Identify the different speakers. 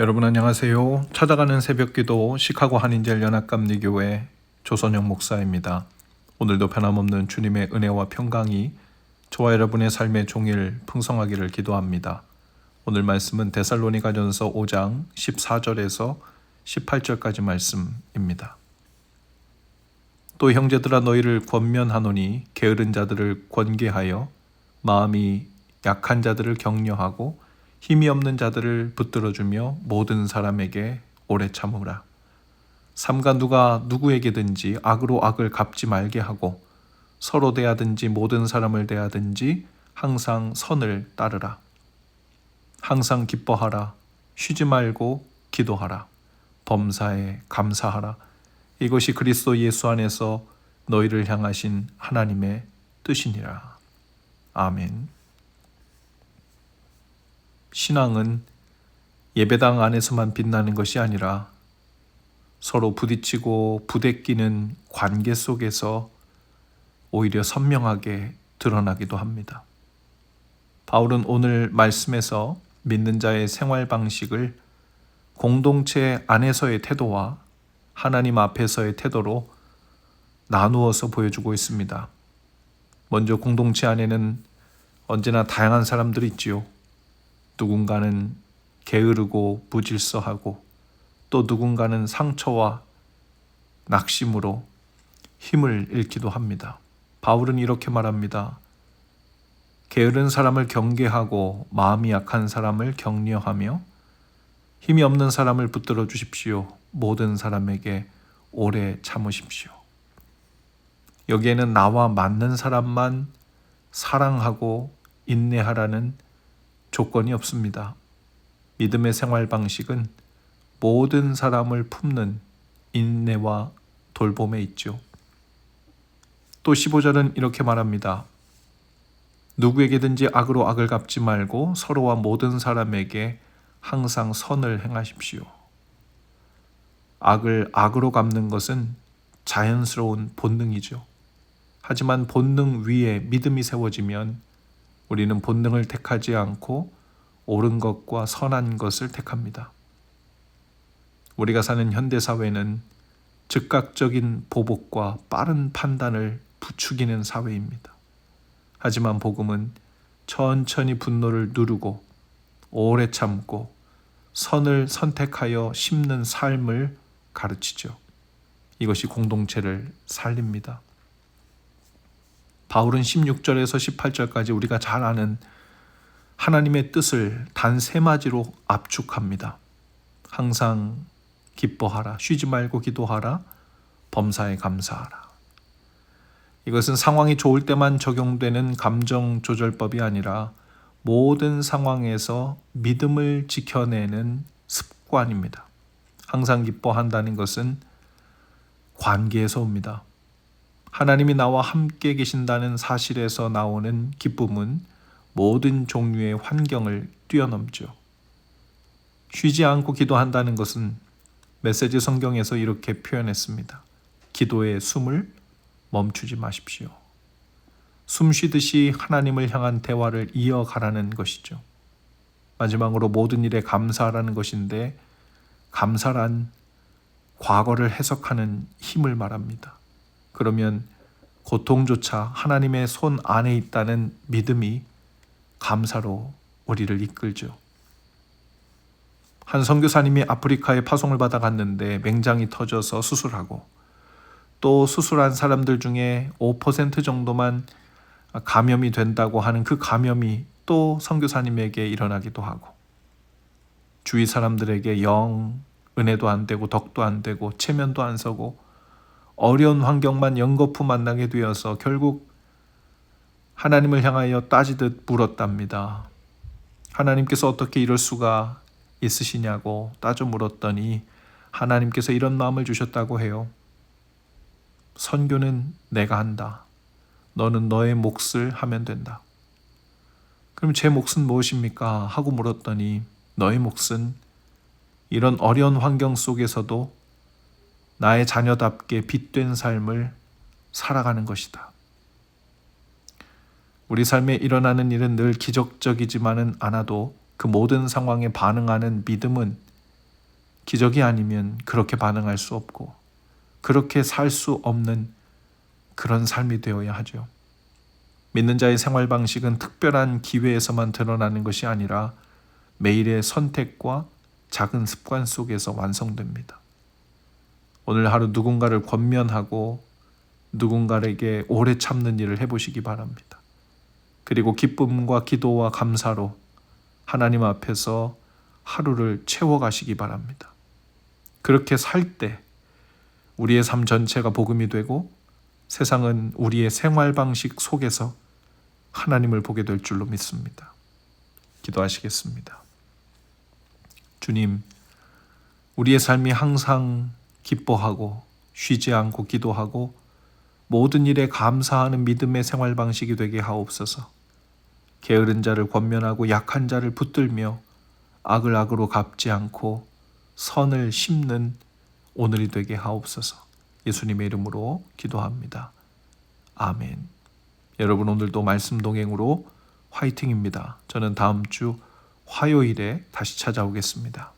Speaker 1: 여러분 안녕하세요. 찾아가는 새벽기도 시카고 한인젤 연합감리교회 조선영 목사입니다. 오늘도 변함없는 주님의 은혜와 평강이 저와 여러분의 삶의 종일 풍성하기를 기도합니다. 오늘 말씀은 데살로니가전서 5장 14절에서 18절까지 말씀입니다. 또 형제들아 너희를 권면하노니 게으른 자들을 권계하여 마음이 약한 자들을 격려하고 힘이 없는 자들을 붙들어주며 모든 사람에게 오래 참으라. 삼가 누가 누구에게든지 악으로 악을 갚지 말게 하고 서로 대하든지 모든 사람을 대하든지 항상 선을 따르라. 항상 기뻐하라. 쉬지 말고 기도하라. 범사에 감사하라. 이것이 그리스도 예수 안에서 너희를 향하신 하나님의 뜻이니라. 아멘. 신앙은 예배당 안에서만 빛나는 것이 아니라 서로 부딪히고 부대끼는 관계 속에서 오히려 선명하게 드러나기도 합니다. 바울은 오늘 말씀에서 믿는 자의 생활 방식을 공동체 안에서의 태도와 하나님 앞에서의 태도로 나누어서 보여주고 있습니다. 먼저 공동체 안에는 언제나 다양한 사람들이 있지요. 누군가는 게으르고 무질서하고 또 누군가는 상처와 낙심으로 힘을 잃기도 합니다. 바울은 이렇게 말합니다. 게으른 사람을 경계하고 마음이 약한 사람을 격려하며 힘이 없는 사람을 붙들어 주십시오. 모든 사람에게 오래 참으십시오. 여기에는 나와 맞는 사람만 사랑하고 인내하라는 조건이 없습니다. 믿음의 생활 방식은 모든 사람을 품는 인내와 돌봄에 있죠. 또 15절은 이렇게 말합니다. 누구에게든지 악으로 악을 갚지 말고 서로와 모든 사람에게 항상 선을 행하십시오. 악을 악으로 갚는 것은 자연스러운 본능이죠. 하지만 본능 위에 믿음이 세워지면 우리는 본능을 택하지 않고 옳은 것과 선한 것을 택합니다. 우리가 사는 현대 사회는 즉각적인 보복과 빠른 판단을 부추기는 사회입니다. 하지만 복음은 천천히 분노를 누르고 오래 참고 선을 선택하여 심는 삶을 가르치죠. 이것이 공동체를 살립니다. 바울은 16절에서 18절까지 우리가 잘 아는 하나님의 뜻을 단 세 마디로 압축합니다. 항상 기뻐하라, 쉬지 말고 기도하라, 범사에 감사하라. 이것은 상황이 좋을 때만 적용되는 감정 조절법이 아니라 모든 상황에서 믿음을 지켜내는 습관입니다. 항상 기뻐한다는 것은 관계에서 옵니다. 하나님이 나와 함께 계신다는 사실에서 나오는 기쁨은 모든 종류의 환경을 뛰어넘죠. 쉬지 않고 기도한다는 것은 메시지 성경에서 이렇게 표현했습니다. 기도의 숨을 멈추지 마십시오. 숨 쉬듯이 하나님을 향한 대화를 이어가라는 것이죠. 마지막으로 모든 일에 감사하라는 것인데 감사란 과거를 해석하는 힘을 말합니다. 그러면 고통조차 하나님의 손 안에 있다는 믿음이 감사로 우리를 이끌죠. 한 선교사님이 아프리카에 파송을 받아 갔는데 맹장이 터져서 수술하고 또 수술한 사람들 중에 5% 정도만 감염이 된다고 하는 그 감염이 또 선교사님에게 일어나기도 하고 주위 사람들에게 영 은혜도 안 되고 덕도 안 되고 체면도 안 서고 어려운 환경만 연거푸 만나게 되어서 결국 하나님을 향하여 따지듯 물었답니다. 하나님께서 어떻게 이럴 수가 있으시냐고 따져 물었더니 하나님께서 이런 마음을 주셨다고 해요. 선교는 내가 한다. 너는 너의 몫을 하면 된다. 그럼 제 몫은 무엇입니까? 하고 물었더니 너의 몫은 이런 어려운 환경 속에서도 나의 자녀답게 빛된 삶을 살아가는 것이다. 우리 삶에 일어나는 일은 늘 기적적이지만은 않아도 그 모든 상황에 반응하는 믿음은 기적이 아니면 그렇게 반응할 수 없고 그렇게 살 수 없는 그런 삶이 되어야 하죠. 믿는 자의 생활 방식은 특별한 기회에서만 드러나는 것이 아니라 매일의 선택과 작은 습관 속에서 완성됩니다. 오늘 하루 누군가를 권면하고 누군가에게 오래 참는 일을 해보시기 바랍니다. 그리고 기쁨과 기도와 감사로 하나님 앞에서 하루를 채워가시기 바랍니다. 그렇게 살 때 우리의 삶 전체가 복음이 되고 세상은 우리의 생활 방식 속에서 하나님을 보게 될 줄로 믿습니다. 기도하시겠습니다. 주님, 우리의 삶이 항상 기뻐하고 쉬지 않고 기도하고 모든 일에 감사하는 믿음의 생활 방식이 되게 하옵소서. 게으른 자를 권면하고 약한 자를 붙들며 악을 악으로 갚지 않고 선을 심는 오늘이 되게 하옵소서. 예수님의 이름으로 기도합니다. 아멘. 여러분 오늘도 말씀 동행으로 화이팅입니다. 저는 다음 주 화요일에 다시 찾아오겠습니다.